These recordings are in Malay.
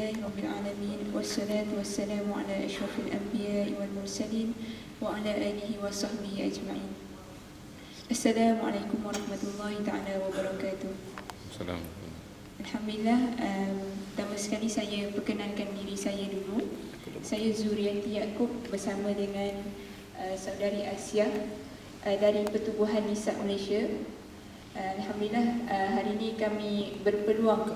لله رب العالمين والصلاة والسلام على أشرف الأنبياء والمرسلين وعلى آله وصحبه أجمعين السلام عليكم ورحمة الله تعالى وبركاته Assalamualaikum. Alhamdulillah, um, pertama sekali saya perkenalkan diri saya dulu. Saya Zuriati Yaakob bersama dengan uh, saudari Asia uh, dari Pertubuhan Nisa Malaysia. Uh, Alhamdulillah, uh, hari ini kami berpeluang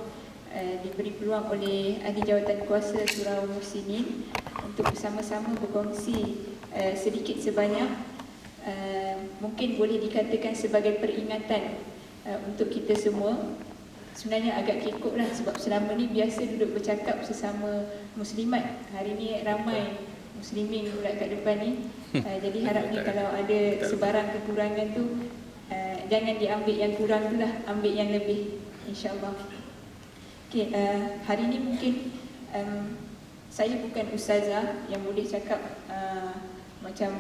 uh, diberi peluang oleh Ahli Jawatan Kuasa Surau Muslimin untuk bersama-sama berkongsi uh, sedikit sebanyak. Uh, mungkin boleh dikatakan sebagai peringatan uh, untuk kita semua. Sebenarnya agak kekok lah sebab selama ni biasa duduk bercakap sesama muslimat. Hari ni ramai muslimin pula kat depan ni. Uh, jadi harap ni kalau ada sebarang kekurangan tu uh, jangan diambil yang kurang tu lah ambil yang lebih insyaAllah okay, uh, hari ni mungkin um, saya bukan ustazah yang boleh cakap uh, macam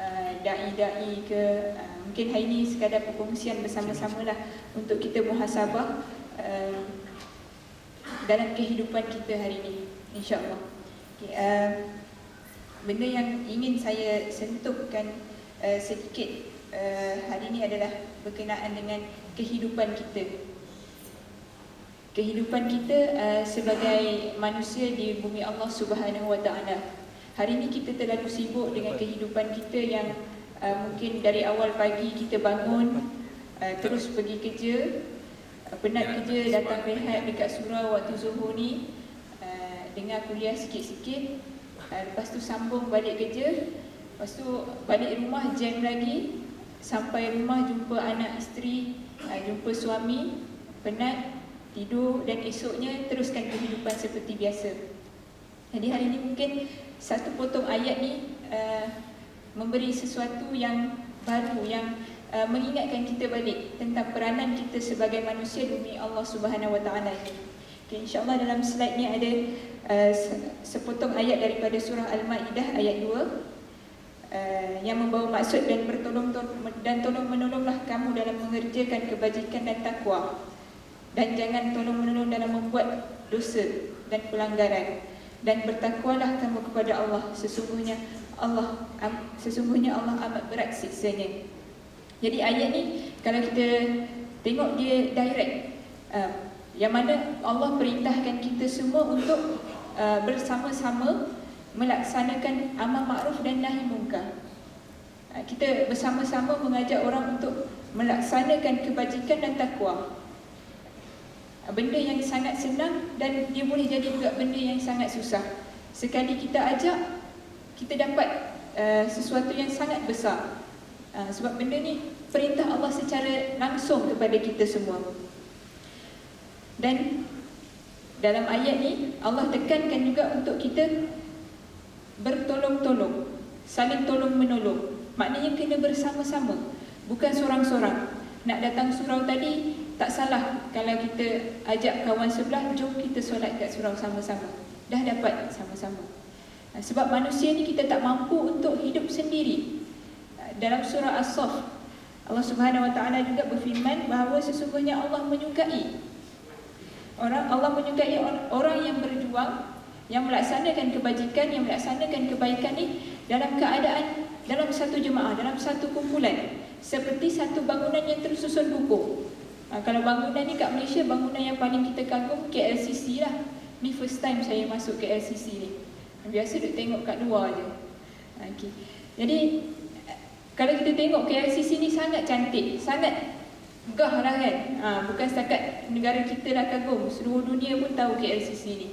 uh, da'i-da'i ke uh, mungkin hari ini sekadar perkongsian bersama-sama lah untuk kita muhasabah uh, dalam kehidupan kita hari ini insyaAllah. Okay, uh, benda yang ingin saya sentuhkan uh, sedikit uh, hari ini adalah berkenaan dengan kehidupan kita kehidupan kita uh, sebagai manusia di bumi Allah Subhanahu Wa Taala. Hari ini kita terlalu sibuk dengan kehidupan kita yang uh, mungkin dari awal pagi kita bangun uh, terus pergi kerja, uh, penat kerja datang rehat dekat surau waktu zuhur ni, uh, dengar kuliah sikit-sikit, uh, lepas tu sambung balik kerja, lepas tu balik rumah jam lagi, sampai rumah jumpa anak isteri, uh, jumpa suami, penat tidur dan esoknya teruskan kehidupan seperti biasa. Jadi hari ini mungkin satu potong ayat ni uh, memberi sesuatu yang baru yang uh, mengingatkan kita balik tentang peranan kita sebagai manusia demi Allah Subhanahu Wa Taala ini. Okay, InsyaAllah dalam slide ni ada uh, sepotong ayat daripada surah Al-Ma'idah ayat 2 uh, yang membawa maksud dan bertolong dan tolong menolonglah kamu dalam mengerjakan kebajikan dan takwa dan jangan tolong-menolong dalam membuat dosa dan pelanggaran dan bertakwalah kamu kepada Allah sesungguhnya Allah sesungguhnya Allah amat berat siksanya. Jadi ayat ni kalau kita tengok dia direct uh, yang mana Allah perintahkan kita semua untuk uh, bersama-sama melaksanakan amal makruf dan nahi munkar. Uh, kita bersama-sama mengajak orang untuk melaksanakan kebajikan dan takwa benda yang sangat senang dan dia boleh jadi juga benda yang sangat susah. Sekali kita ajak, kita dapat uh, sesuatu yang sangat besar. Uh, sebab benda ni perintah Allah secara langsung kepada kita semua. Dan dalam ayat ni Allah tekankan juga untuk kita bertolong-tolong, saling tolong menolong. Maknanya kena bersama-sama, bukan seorang-seorang. Nak datang surau tadi tak salah kalau kita ajak kawan sebelah jom kita solat kat surau sama-sama. Dah dapat sama-sama. Sebab manusia ni kita tak mampu untuk hidup sendiri. Dalam surah As-Saff Allah Subhanahu Wa Taala juga berfirman bahawa sesungguhnya Allah menyukai orang Allah menyukai orang yang berjuang yang melaksanakan kebajikan yang melaksanakan kebaikan ni dalam keadaan dalam satu jemaah dalam satu kumpulan seperti satu bangunan yang tersusun kukuh Ha, kalau bangunan ni kat Malaysia, bangunan yang paling kita kagum KLCC lah. Ni first time saya masuk KLCC ni. Biasa duk tengok kat luar je. Ha, okay. Jadi, kalau kita tengok KLCC ni sangat cantik, sangat gah lah kan. Ha, bukan setakat negara kita lah kagum, seluruh dunia pun tahu KLCC ni.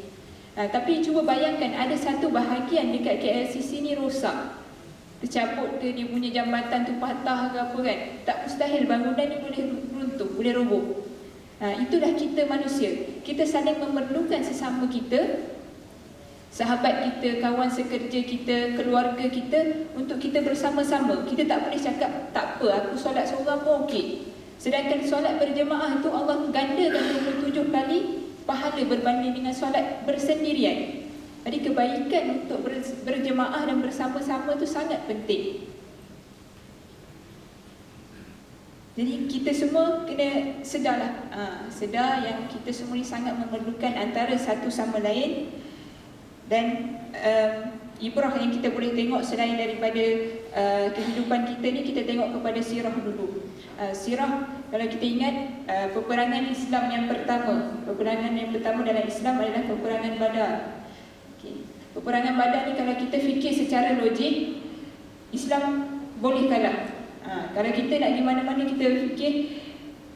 Ha, tapi cuba bayangkan ada satu bahagian dekat KLCC ni rosak tercabut ke dia punya jambatan tu patah ke apa kan tak mustahil bangunan ni boleh runtuh boleh roboh. Ha, itulah kita manusia. Kita saling memerlukan sesama kita sahabat kita kawan sekerja kita keluarga kita untuk kita bersama-sama. Kita tak boleh cakap tak apa aku solat seorang pun okey. Sedangkan solat berjemaah tu Allah gandakan 27 kali pahala berbanding dengan solat bersendirian jadi kebaikan untuk berjemaah dan bersama-sama itu sangat penting. Jadi kita semua kena sedarlah ha, Sedar yang kita semua ni sangat memerlukan antara satu sama lain Dan um, ibrah yang kita boleh tengok selain daripada uh, kehidupan kita ni Kita tengok kepada sirah dulu uh, Sirah kalau kita ingat uh, peperangan Islam yang pertama Peperangan yang pertama dalam Islam adalah peperangan badar. Peperangan badar ni kalau kita fikir secara logik Islam boleh kalah Ha, kalau kita nak di mana-mana kita fikir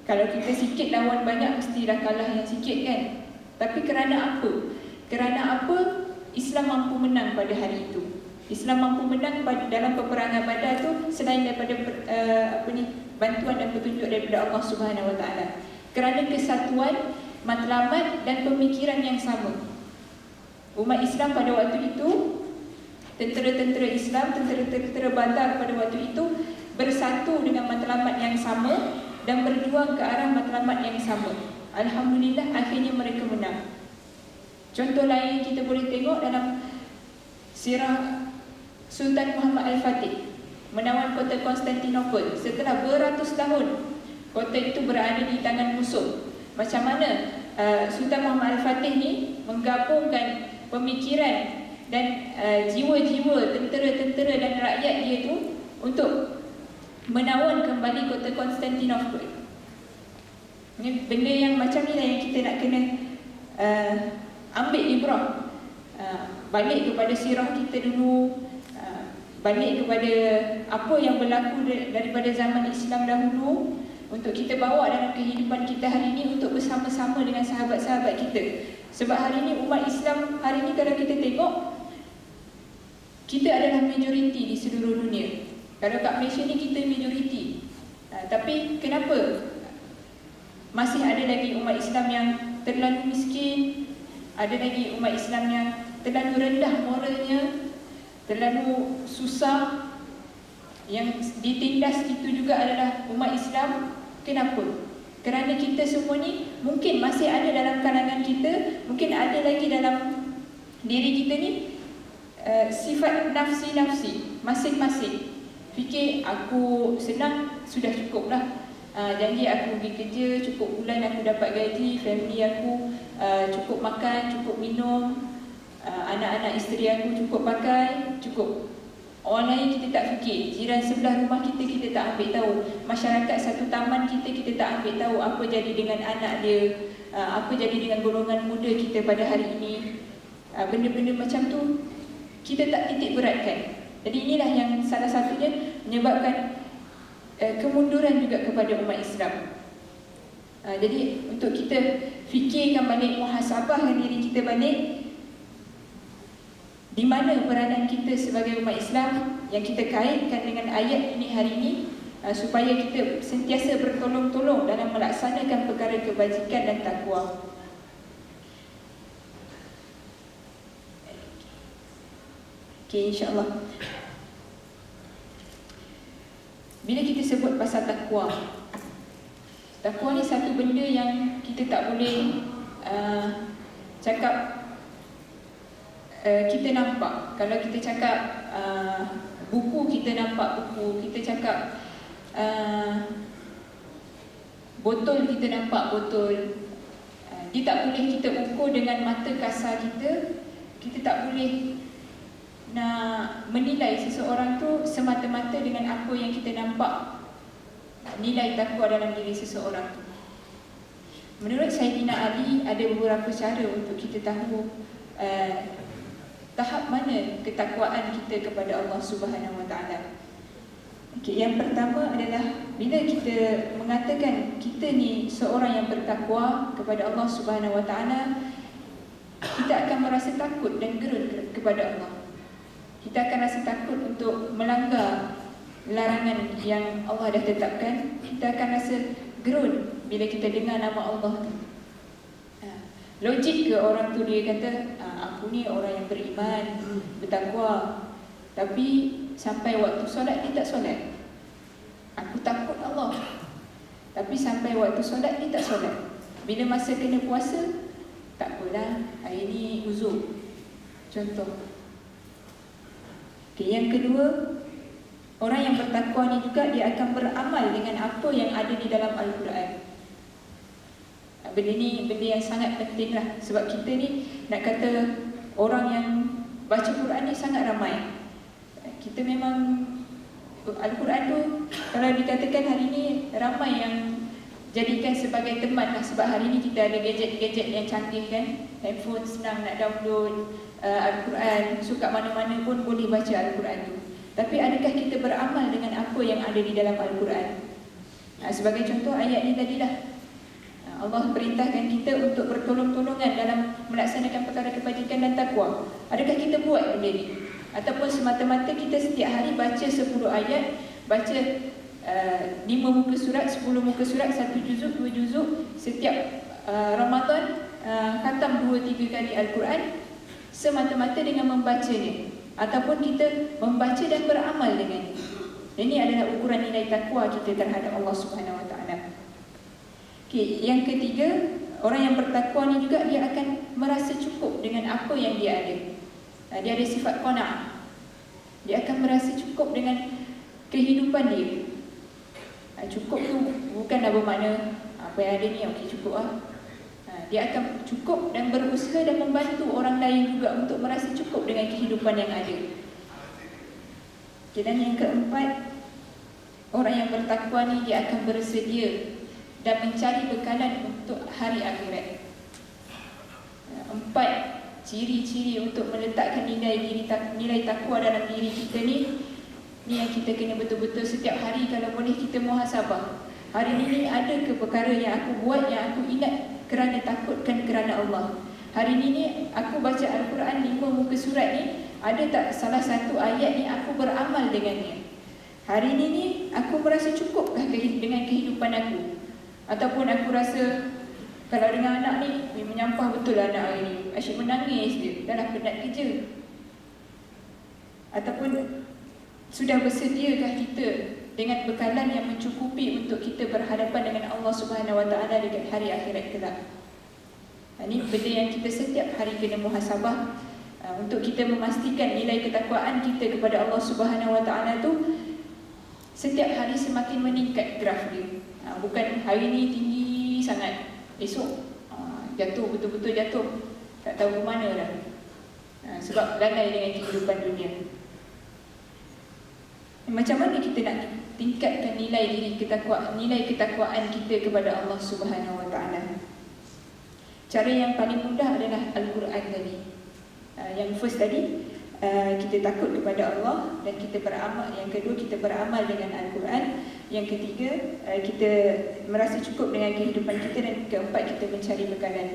kalau kita sikit lawan banyak mestilah kalah yang sikit kan. Tapi kerana apa? Kerana apa Islam mampu menang pada hari itu? Islam mampu menang pada dalam peperangan Badar tu selain daripada uh, apa ni bantuan dan petunjuk daripada Allah Subhanahu Wa Taala. Kerana kesatuan, matlamat dan pemikiran yang sama. Umat Islam pada waktu itu tentera-tentera Islam, tentera-tentera Badar pada waktu itu bersatu dengan matlamat yang sama dan berjuang ke arah matlamat yang sama. Alhamdulillah akhirnya mereka menang. Contoh lain kita boleh tengok dalam sirah Sultan Muhammad Al-Fatih menawan kota Konstantinopel setelah beratus tahun kota itu berada di tangan musuh. Macam mana uh, Sultan Muhammad Al-Fatih ni menggabungkan pemikiran dan uh, jiwa-jiwa tentera-tentera dan rakyat dia tu untuk menawan kembali kota Konstantinopel. Ini benda yang macam ni lah yang kita nak kena uh, ambil ibrah. Uh, balik kepada sirah kita dulu, uh, balik kepada apa yang berlaku daripada zaman Islam dahulu untuk kita bawa dalam kehidupan kita hari ini untuk bersama-sama dengan sahabat-sahabat kita. Sebab hari ini umat Islam hari ini kalau kita tengok kita adalah majoriti di seluruh dunia. Kalau kat Malaysia ni kita majoriti. Uh, tapi kenapa masih ada lagi umat Islam yang terlalu miskin, ada lagi umat Islam yang terlalu rendah moralnya, terlalu susah yang ditindas itu juga adalah umat Islam. Kenapa? Kerana kita semua ni mungkin masih ada dalam kalangan kita, mungkin ada lagi dalam diri kita ni uh, sifat nafsi-nafsi masing-masing. Fikir aku senang sudah cukup lah uh, Janji aku pergi kerja cukup bulan aku dapat gaji Family aku uh, cukup makan, cukup minum uh, Anak-anak isteri aku cukup pakai, cukup Orang lain kita tak fikir. Jiran sebelah rumah kita, kita tak ambil tahu. Masyarakat satu taman kita, kita tak ambil tahu Apa jadi dengan anak dia uh, Apa jadi dengan golongan muda kita pada hari ini. Benda-benda uh, macam tu Kita tak titik beratkan. Jadi inilah yang salah satunya menyebabkan uh, kemunduran juga kepada umat Islam. Jadi untuk kita fikirkan balik muhasabah diri kita balik di mana peranan kita sebagai umat Islam yang kita kaitkan dengan ayat ini hari ini uh, supaya kita sentiasa bertolong-tolong dalam melaksanakan perkara kebajikan dan takwa. Okay, insyaAllah. Bila kita sebut pasal takwa, takwa ni satu benda yang kita tak boleh uh, cakap uh, kita nampak. Kalau kita cakap uh, buku, kita nampak buku. Kita cakap uh, botol, kita nampak botol. Uh, dia tak boleh kita ukur dengan mata kasar kita. Kita tak boleh nak menilai seseorang tu semata-mata dengan apa yang kita nampak nilai takwa dalam diri seseorang tu. Menurut Sayyidina Ali ada beberapa cara untuk kita tahu uh, tahap mana ketakwaan kita kepada Allah Subhanahu Wa Taala. Okay, yang pertama adalah bila kita mengatakan kita ni seorang yang bertakwa kepada Allah Subhanahu Wa Taala, kita akan merasa takut dan gerun kepada Allah kita akan rasa takut untuk melanggar larangan yang Allah dah tetapkan kita akan rasa gerun bila kita dengar nama Allah tu. Logik ke orang tu dia kata ha, aku ni orang yang beriman bertakwa. Tapi sampai waktu solat dia tak solat. Aku takut Allah. Tapi sampai waktu solat dia tak solat. Bila masa kena puasa tak apalah hari ni uzur contoh. Okay, yang kedua, Orang yang bertakwa ni juga dia akan beramal dengan apa yang ada di dalam Al-Quran. Benda ni benda yang sangat penting lah. Sebab kita ni nak kata orang yang baca Quran ni sangat ramai. Kita memang Al-Quran tu kalau dikatakan hari ni ramai yang jadikan sebagai teman lah. Sebab hari ni kita ada gadget-gadget yang canggih kan. Handphone senang nak download uh, Al-Quran. So kat mana-mana pun boleh baca Al-Quran tu. Tapi adakah kita beramal dengan apa yang ada di dalam Al-Quran? Uh, sebagai contoh ayat ni tadi lah Allah perintahkan kita untuk bertolong-tolongan dalam melaksanakan perkara kebajikan dan takwa. Adakah kita buat benda ni? Ataupun semata-mata kita setiap hari baca 10 ayat baca uh, 5 muka surat 10 muka surat 1 juzuk 2 juzuk setiap uh, Ramadan uh, khatam 2 3 kali al-Quran semata-mata dengan membacanya. Ataupun kita membaca dan beramal dengan ini adalah ukuran nilai takwa kita terhadap Allah Subhanahu Wa Taala. Okey, yang ketiga, orang yang bertakwa ni juga dia akan merasa cukup dengan apa yang dia ada. Ah, dia ada sifat qanaah. Dia akan merasa cukup dengan kehidupan dia. Ah, cukup tu bukanlah bermakna apa yang ada ni okey cukup ah. Dia akan cukup dan berusaha dan membantu orang lain juga untuk merasa cukup dengan kehidupan yang ada. Okay, dan yang keempat, orang yang bertakwa ni dia akan bersedia dan mencari bekalan untuk hari akhirat. Empat ciri-ciri untuk meletakkan nilai diri nilai takwa dalam diri kita ni ni yang kita kena betul-betul setiap hari kalau boleh kita muhasabah. Hari ini ada ke perkara yang aku buat yang aku ingat kerana takutkan kerana Allah? Hari ini aku baca Al-Quran lima muka surat ni ada tak salah satu ayat ni aku beramal dengannya? Hari ini ni aku merasa cukuppkah dengan kehidupan aku ataupun aku rasa kalau dengan anak ni, dia menyampah betul lah anak hari ni. Asyik menangis dia. Dah lah penat kerja. Ataupun sudah bersediakah kita dengan bekalan yang mencukupi untuk kita berhadapan dengan Allah Subhanahu Wa Taala dekat hari akhirat kelak. Ini ha, benda yang kita setiap hari kena muhasabah uh, untuk kita memastikan nilai ketakwaan kita kepada Allah Subhanahu Wa Taala tu setiap hari semakin meningkat graf dia. Uh, bukan hari ni tinggi sangat, esok uh, jatuh betul-betul jatuh. Tak tahu ke mana dah. Uh, sebab lalai dengan kehidupan dunia. Macam mana kita nak tingkatkan nilai diri ketakwaan nilai ketakwaan kita kepada Allah Subhanahu Wa Taala? Cara yang paling mudah adalah al-Quran tadi. Yang first tadi Uh, kita takut kepada Allah dan kita beramal. Yang kedua kita beramal dengan Al-Quran. Yang ketiga uh, kita merasa cukup dengan kehidupan kita. Dan keempat kita mencari bekalan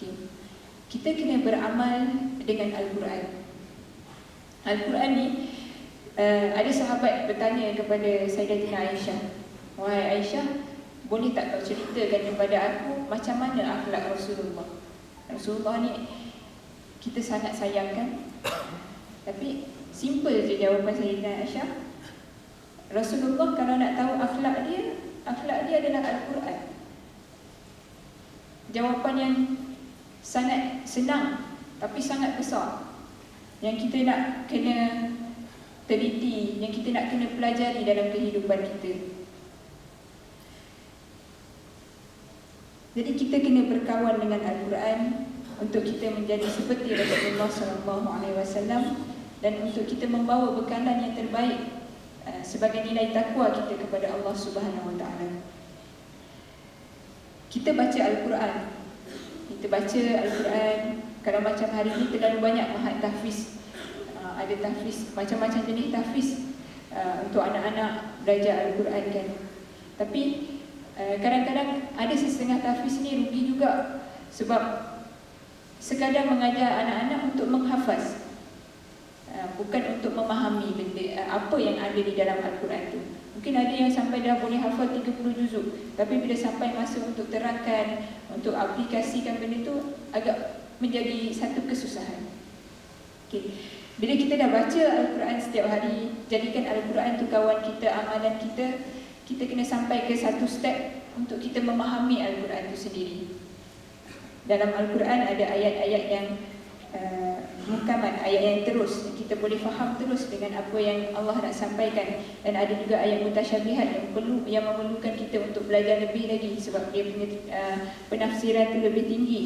okay. kita kena beramal dengan Al-Quran. Al-Quran ni uh, ada sahabat bertanya kepada Sayyidatina Aisyah. Wahai Aisyah boleh tak kau ceritakan kepada aku macam mana akhlak Rasulullah? Rasulullah ni kita sangat sayangkan tapi simple je jawapan saya dengan Aisyah. Rasulullah kalau nak tahu akhlak dia, akhlak dia adalah Al-Quran. Jawapan yang sangat senang tapi sangat besar. Yang kita nak kena teliti, yang kita nak kena pelajari dalam kehidupan kita. Jadi kita kena berkawan dengan Al-Quran untuk kita menjadi seperti Rasulullah sallallahu alaihi wasallam dan untuk kita membawa bekalan yang terbaik uh, sebagai nilai takwa kita kepada Allah Subhanahu wa taala. Kita baca al-Quran. Kita baca al-Quran kalau macam hari ini terlalu banyak mahat tahfiz. Uh, ada tahfiz macam-macam jenis tahfiz uh, untuk anak-anak belajar al-Quran kan. Tapi kadang-kadang ada setengah tahfiz ni rugi juga sebab sekadar mengajar anak-anak untuk menghafaz. Uh, bukan untuk memahami benda uh, apa yang ada di dalam al-Quran itu mungkin ada yang sampai dah boleh hafal 30 juzuk tapi bila sampai masa untuk terangkan untuk aplikasikan benda itu agak menjadi satu kesusahan. Okey. Bila kita dah baca al-Quran setiap hari jadikan al-Quran itu kawan kita amalan kita kita kena sampai ke satu step untuk kita memahami al-Quran itu sendiri dalam Al-Quran ada ayat-ayat yang uh, mukamat ayat yang terus. Kita boleh faham terus dengan apa yang Allah nak sampaikan. Dan ada juga ayat mutasyabihat yang perlu yang memerlukan kita untuk belajar lebih lagi sebab dia punya uh, penafsiran tu lebih tinggi.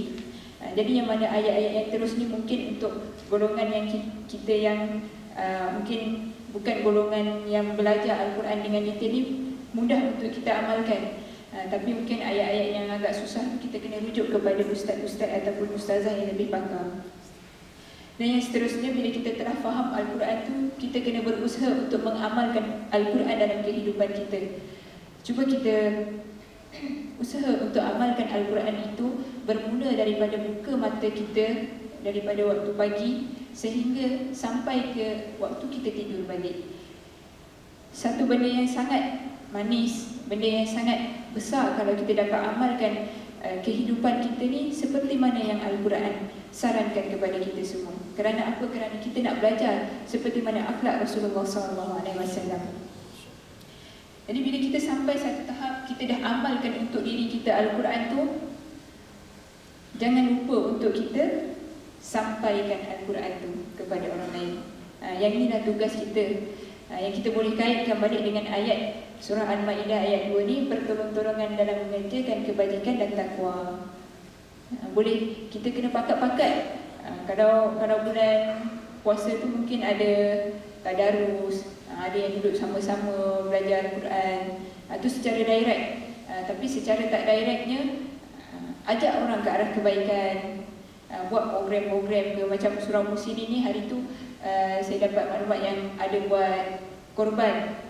Uh, jadi yang mana ayat-ayat yang terus ni mungkin untuk golongan yang kita yang uh, mungkin bukan golongan yang belajar Al-Quran dengan detail ni mudah untuk kita amalkan Ha, tapi mungkin ayat-ayat yang agak susah kita kena rujuk kepada ustaz-ustaz ataupun ustazah yang lebih pakar. Dan yang seterusnya bila kita telah faham Al-Quran tu kita kena berusaha untuk mengamalkan Al-Quran dalam kehidupan kita. Cuba kita usaha untuk amalkan Al-Quran itu bermula daripada buka mata kita daripada waktu pagi sehingga sampai ke waktu kita tidur balik. Satu benda yang sangat manis, benda yang sangat besar kalau kita dapat amalkan uh, kehidupan kita ni seperti mana yang Al-Quran sarankan kepada kita semua. Kerana apa? Kerana kita nak belajar seperti mana akhlak Rasulullah SAW. Jadi bila kita sampai satu tahap kita dah amalkan untuk diri kita Al-Quran tu jangan lupa untuk kita sampaikan Al-Quran tu kepada orang lain. Uh, yang inilah tugas kita. Uh, yang kita boleh kaitkan balik dengan ayat Surah Al-Ma'idah ayat 2 ni pertolongan-tolongan dalam mengerjakan kebajikan dan takwa. Ha, boleh kita kena pakat-pakat. Ha, kalau kalau bulan puasa tu mungkin ada tadarus, ha, ada yang duduk sama-sama belajar Al-Quran. Itu secara direct. Tapi secara tak directnya ajak orang ke arah kebaikan. Buat program-program ke macam surah Muslimin ni hari tu saya dapat maklumat yang ada buat korban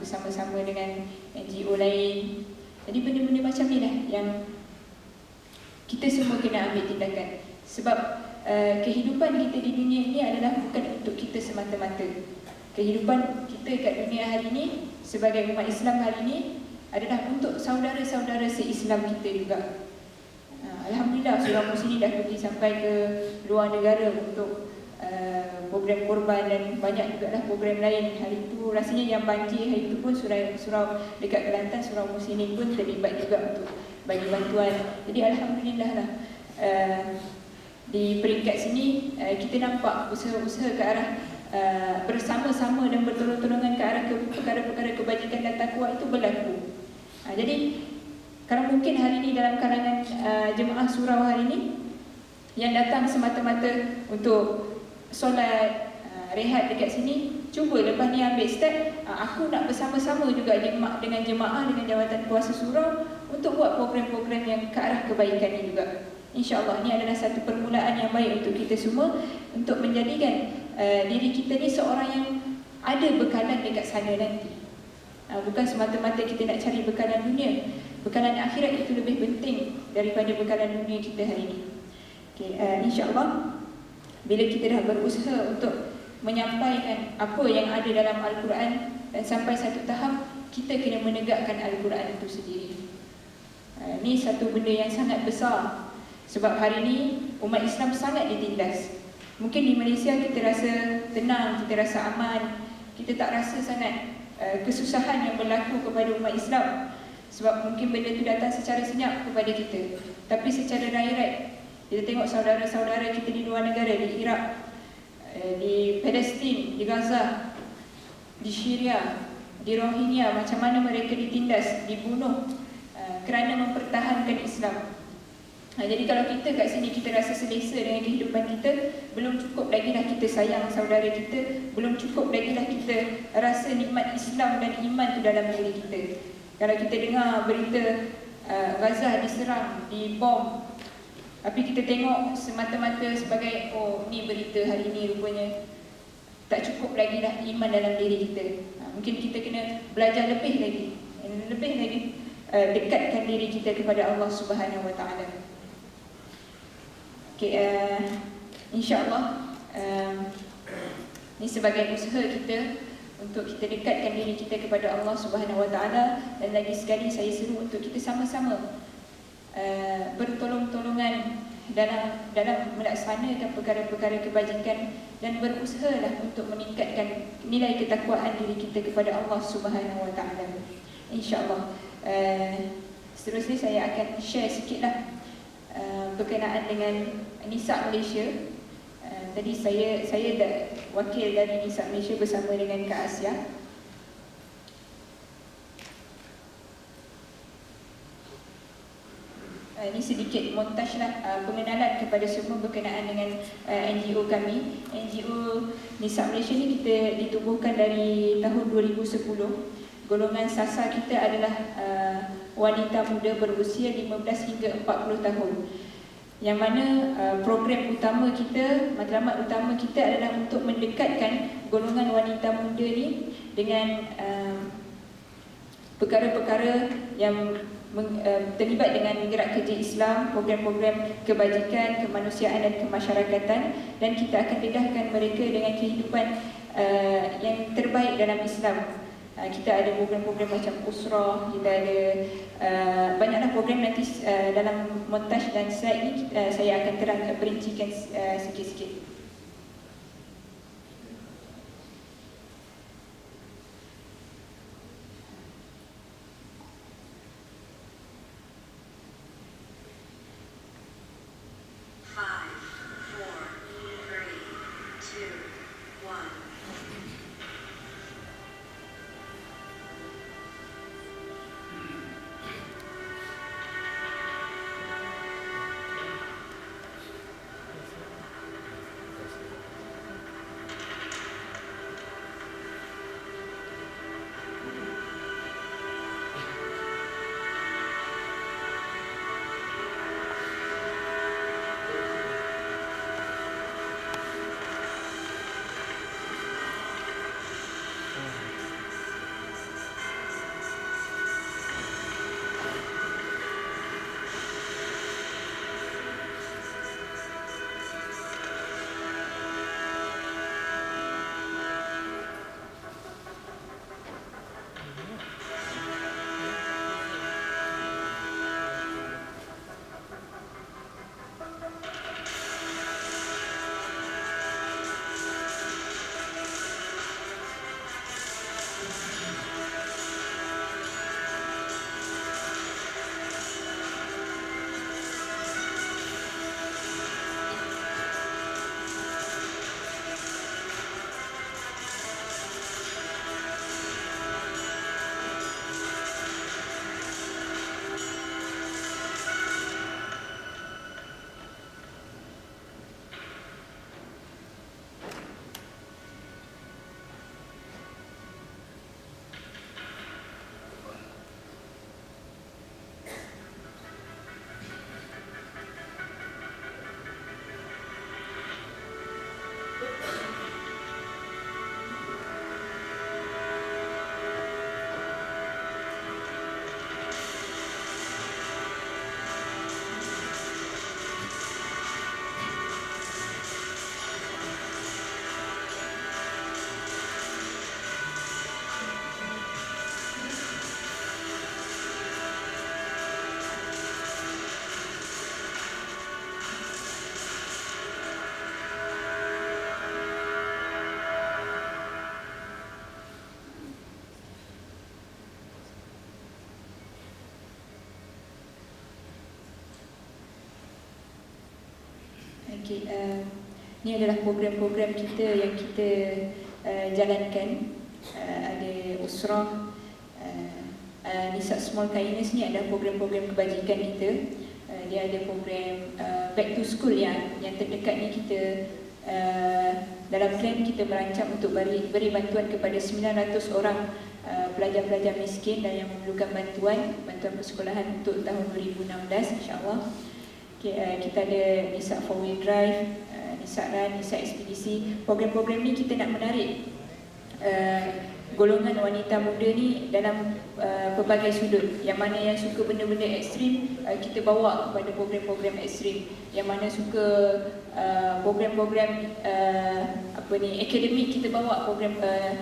bersama-sama dengan NGO lain. Jadi benda-benda macam ni lah yang kita semua kena ambil tindakan. Sebab uh, kehidupan kita di dunia ini adalah bukan untuk kita semata-mata. Kehidupan kita kat dunia hari ini sebagai umat Islam hari ini adalah untuk saudara-saudara se-Islam kita juga. Uh, Alhamdulillah surah Muslim dah pergi sampai ke luar negara untuk Uh, program korban dan banyak juga lah program lain. Hari itu rasanya yang banjir hari itu pun surau, surau dekat Kelantan surau Muslimin pun terlibat juga untuk bagi bantuan. Jadi Alhamdulillah lah. Uh, di peringkat sini uh, kita nampak usaha-usaha ke arah uh, bersama-sama dan bertolong-tolongan ke arah ke perkara-perkara kebajikan dan takwa itu berlaku. Uh, jadi kalau mungkin hari ini dalam kalangan uh, jemaah surau hari ini yang datang semata-mata untuk solat uh, rehat dekat sini. Cuba lepas ni ambil step uh, aku nak bersama-sama juga dengan jemaah dengan jawatan kuasa surau untuk buat program-program yang ke arah kebaikan ni juga. Insyaallah ni adalah satu permulaan yang baik untuk kita semua untuk menjadikan uh, diri kita ni seorang yang ada bekalan dekat sana nanti. Uh, bukan semata-mata kita nak cari bekalan dunia. Bekalan akhirat itu lebih penting daripada bekalan dunia kita hari ini okay, uh, insyaallah bila kita dah berusaha untuk menyampaikan apa yang ada dalam Al-Quran dan sampai satu tahap kita kena menegakkan Al-Quran itu sendiri. Ini ha, satu benda yang sangat besar sebab hari ini umat Islam sangat ditindas. Mungkin di Malaysia kita rasa tenang, kita rasa aman, kita tak rasa sangat uh, kesusahan yang berlaku kepada umat Islam sebab mungkin benda itu datang secara senyap kepada kita. Tapi secara direct kita tengok saudara-saudara kita di luar negara, di Iraq, eh, di Palestin, di Gaza, di Syria, di Rohingya, macam mana mereka ditindas, dibunuh eh, kerana mempertahankan Islam. Ha, jadi kalau kita kat sini kita rasa selesa dengan kehidupan kita, belum cukup lagi lah kita sayang saudara kita, belum cukup lagi lah kita rasa nikmat Islam dan iman tu dalam diri kita. Kalau kita dengar berita uh, Gaza diserang, dibom, tapi kita tengok semata-mata sebagai oh ni berita hari ni rupanya tak cukup lagi dah iman dalam diri kita. Ha, mungkin kita kena belajar lebih lagi. Lebih lagi uh, dekatkan diri kita kepada Allah Subhanahu Wa Taala. Okay, uh, insya-Allah uh, ini sebagai usaha kita untuk kita dekatkan diri kita kepada Allah Subhanahu Wa Taala dan lagi sekali saya seru untuk kita sama-sama Uh, bertolong-tolongan dalam dalam melaksanakan perkara-perkara kebajikan dan berusahalah untuk meningkatkan nilai ketakwaan diri kita kepada Allah Subhanahu Wa Taala. Insya-Allah. Uh, seterusnya saya akan share sikitlah uh, berkenaan dengan Nisa Malaysia Uh, tadi saya saya dah wakil dari Nisa Malaysia bersama dengan Kak Asia. Uh, ini sedikit montaj lah uh, pengenalan kepada semua berkenaan dengan uh, NGO kami. NGO Nisa Malaysia ni kita ditubuhkan dari tahun 2010. Golongan sasar kita adalah uh, wanita muda berusia 15 hingga 40 tahun. Yang mana uh, program utama kita, matlamat utama kita adalah untuk mendekatkan golongan wanita muda ni dengan uh, perkara-perkara yang Eh, terlibat dengan gerak kerja Islam, program-program kebajikan, kemanusiaan dan kemasyarakatan dan kita akan dedahkan mereka dengan kehidupan uh, yang terbaik dalam Islam. Uh, kita ada program-program macam usrah, kita ada uh, banyaklah program nanti dalam montaj dan slide ini saya akan terang perincikan sikit-sikit. Okay, uh, ini adalah program-program kita yang kita uh, jalankan. Uh, ada Usrah, uh, uh, Nisa Small Kindness ni ada program-program kebajikan kita. Uh, dia ada program uh, Back to School yang yang terdekat ni kita uh, dalam plan kita merancang untuk beri, beri bantuan kepada 900 orang uh, pelajar-pelajar miskin dan yang memerlukan bantuan bantuan persekolahan untuk tahun 2016 insya-Allah. Okay, uh, kita ada Nisa Four Wheel Drive, uh, Nisa Run, Nisa Expedisi. Program-program ni kita nak menarik uh, golongan wanita muda ni dalam uh, pelbagai sudut. Yang mana yang suka benda-benda ekstrim, uh, kita bawa kepada program-program ekstrim. Yang mana suka uh, program-program uh, apa ni akademik, kita bawa program uh,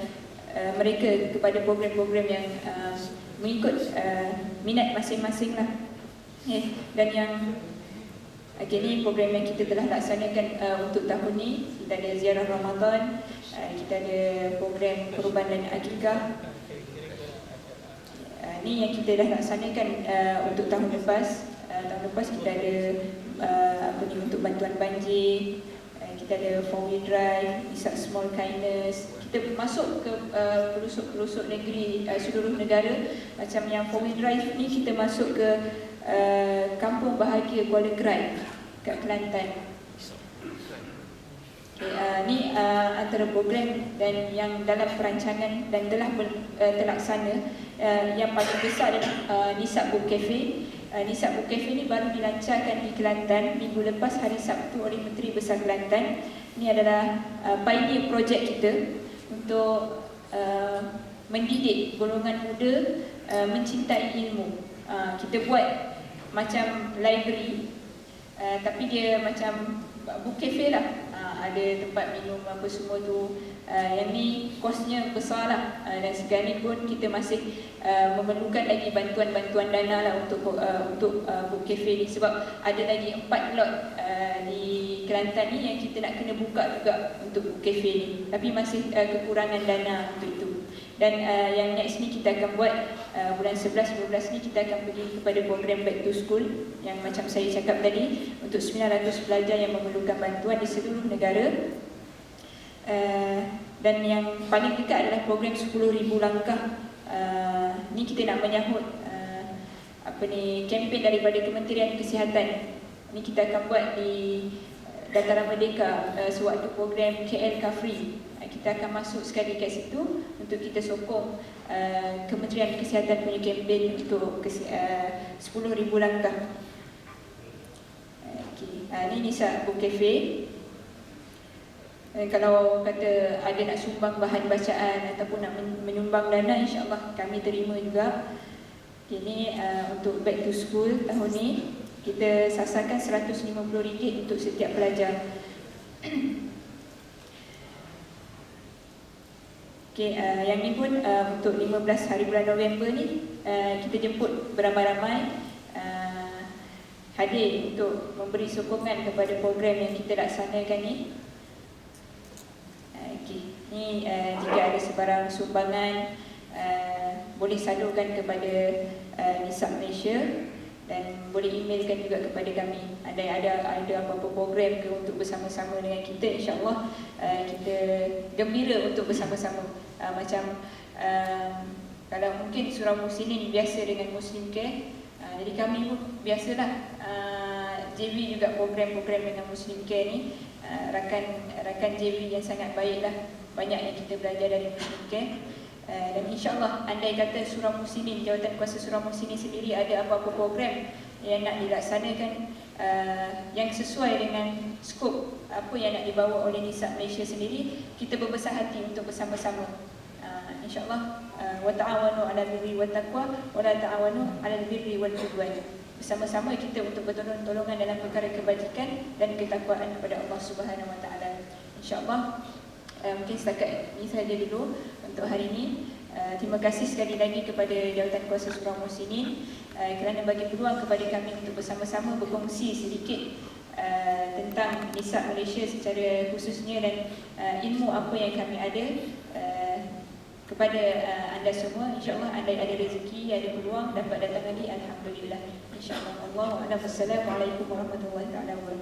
uh, mereka kepada program-program yang uh, mengikut uh, minat masing-masing lah. Okay. Dan yang Okay, ini program yang kita telah laksanakan uh, untuk tahun ini. Kita ada ziarah Ramadan, uh, kita ada program perubahan dan akikah. Uh, ini yang kita dah laksanakan uh, untuk tahun lepas. Uh, tahun lepas kita ada uh, apa ni untuk bantuan banjir. Uh, kita ada four wheel drive, Nisab Small Kindness. Kita masuk ke uh, pelosok-pelosok negeri uh, seluruh negara macam yang four wheel drive ni kita masuk ke uh, kampung bahagia Kuala Krai kat Kelantan. Okay, uh, ni uh, antara program dan yang dalam perancangan dan telah uh, terlaksana uh, yang paling besar adalah uh, Nisab Book Cafe. Uh, Nisab Book Cafe ni baru dilancarkan di Kelantan minggu lepas hari Sabtu oleh Menteri Besar Kelantan. Ini adalah uh, pioneer projek kita untuk uh, mendidik golongan muda uh, mencintai ilmu. Uh, kita buat macam library uh, tapi dia macam book cafe lah. Ada tempat minum apa semua tu. Uh, yang ni kosnya besar lah. Uh, dan sekarang ni pun kita masih uh, memerlukan lagi bantuan-bantuan dana lah untuk uh, untuk uh, book cafe ni. Sebab ada lagi empat lot uh, di Kelantan ni yang kita nak kena buka juga untuk book cafe ni. Tapi masih uh, kekurangan dana untuk itu dan uh, yang next ni kita akan buat uh, bulan 11-12 ni kita akan pergi kepada program Back to School yang macam saya cakap tadi untuk 900 pelajar yang memerlukan bantuan di seluruh negara. Uh, dan yang paling dekat adalah program 10,000 langkah. Uh, ni kita nak menyahut uh, apa ni kempen daripada Kementerian Kesihatan. Ni kita akan buat di Dataran Merdeka uh, sewaktu program KL Free kita akan masuk sekali kat situ untuk kita sokong uh, Kementerian Kesihatan punya kempen untuk uh, 10,000 langkah. Okay. Uh, ini Nisa Book Cafe. Uh, kalau kata ada nak sumbang bahan bacaan ataupun nak menyumbang dana, insyaAllah kami terima juga. Ini uh, untuk back to school tahun ni, kita sasarkan RM150 untuk setiap pelajar. Okay, uh, yang ni pun uh, untuk 15 hari bulan November ni uh, kita jemput beramai-ramai uh, hadir untuk memberi sokongan kepada program yang kita laksanakan ni. Okay. Ni uh, jika ada sebarang sumbangan uh, boleh salurkan kepada uh, Nisab Malaysia dan boleh emailkan juga kepada kami ada ada ada apa-apa program ke untuk bersama-sama dengan kita insyaallah uh, kita gembira untuk bersama-sama uh, macam uh, kalau mungkin surau muslimin biasa dengan muslim care uh, jadi kami pun biasalah uh, JV juga program-program dengan muslim care ni. Uh, rakan rakan JV yang sangat baiklah banyak yang kita belajar dari muslim care. Uh, dan insyaallah andai kata surau muslimin jawatan kuasa surau muslimin sendiri ada apa-apa program yang nak dilaksanakan uh, yang sesuai dengan skop apa yang nak dibawa oleh Nisa Malaysia sendiri kita berbesar hati untuk bersama-sama insyaallah uh, wa ta'awanu 'alal birri wat taqwa wa la ta'awanu 'alal birri wal 'udwan. Bersama-sama kita untuk bertolong-tolongan dalam perkara kebajikan dan ketakwaan kepada Allah Subhanahu wa taala. Insyaallah uh, mungkin setakat ini saja dulu untuk hari ini. Uh, terima kasih sekali lagi kepada Jawatan Kuasa Surau Muslimin kerana bagi peluang kepada kami untuk bersama-sama berkongsi sedikit uh, tentang Nisab Malaysia secara khususnya dan uh, ilmu apa yang kami ada uh, kepada uh, anda semua. Insyaallah anda ada rezeki ada peluang dapat datang lagi. Alhamdulillah. Insyaallah. Allah wa assalamualaikum warahmatullahi wabarakatuh